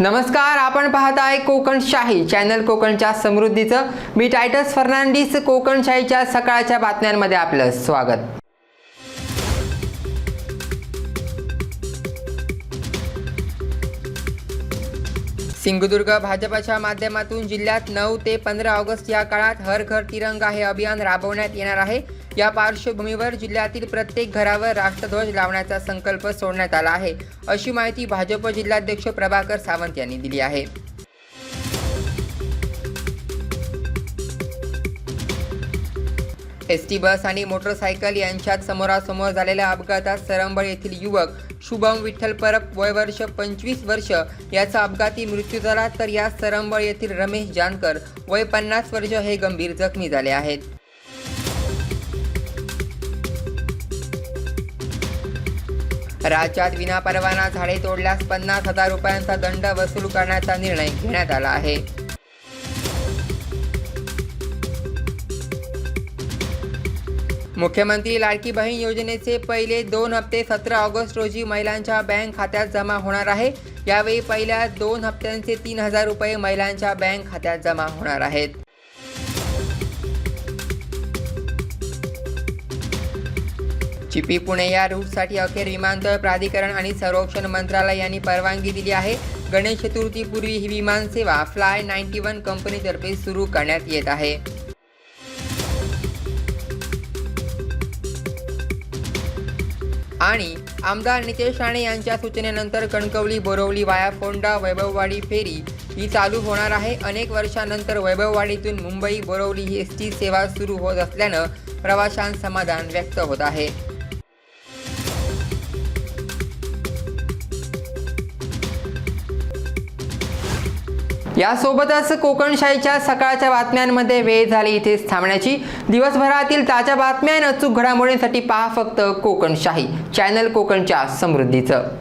नमस्कार आपण पाहत आहे चॅनल कोकणच्या समृद्धीचं. मी टायटस फर्नांडिस कोकणशाहीच्या सकाळच्या बातम्यांमध्ये आपलं स्वागत. सिंधुदुर्ग भाजपच्या माध्यमातून जिल्ह्यात नऊ ते पंधरा ऑगस्ट या काळात हर घर तिरंगा हे अभियान राबवण्यात येणार आहे. या पार्श्वभूमीवर जिल्ह्यातील प्रत्येक घरावर राष्ट्रध्वज लावण्याचा संकल्प सोडण्यात आला आहे. अशी माहिती भाजप जिल्हाध्यक्ष प्रभाकर सावंत यांनी दिली आहे. एस टी बस आणि मोटरसायकल यांच्यात समोरासमोर झालेल्या अपघातात सरंबळ येथील युवक शुभम विठ्ठल परब वय वर्ष पंचवीस वर्ष याचा अपघाती मृत्यू झाला तर या सरंबळ येथील रमेश जानकर वय पन्नास वर्ष हे गंभीर जखमी झाले आहेत. राज्यात विनापरवाना झाडे तोडल्यास पन्नास हजार रुपयांचा दंड वसूल करण्याचा निर्णय घेण्यात आला आहे. मुख्यमंत्री लाडकी बहीण योजनेचे पहिले दोन हप्ते सतरा ऑगस्ट रोजी महिलांच्या बँक खात्यात जमा होणार आहे. यावेळी पहिल्या दोन हप्त्यांचे तीन हजार रुपये महिलांच्या बँक खात्यात जमा होणार आहेत. चिपी पुणे या रूटसाठी अखेर विमानतळ प्राधिकरण आणि संरक्षण मंत्रालय यांनी परवानगी दिली आहे. गणेश चतुर्थीपूर्वी ही विमानसेवा फ्लाय नाईन्टी वन कंपनीतर्फे सुरू करण्यात येत आहे. आणि आमदार नितेश राणे यांच्या सूचनेनंतर कणकवली बोरवली वाया फोंडा वैभववाडी फेरी ही चालू होणार आहे. अनेक वर्षानंतर वैभववाडीतून मुंबई बोरवली ही एस टी सेवा सुरू होत असल्यानं प्रवाशांत समाधान व्यक्त होत आहे. यासोबतच कोकणशाहीच्या सकाळच्या बातम्यांमध्ये वेळ झाली इथेच थांबण्याची. दिवसभरातील ताज्या बातम्या आणि अचूक घडामोडींसाठी पहा फक्त कोकणशाही. चॅनल कोकणच्या समृद्धीचं.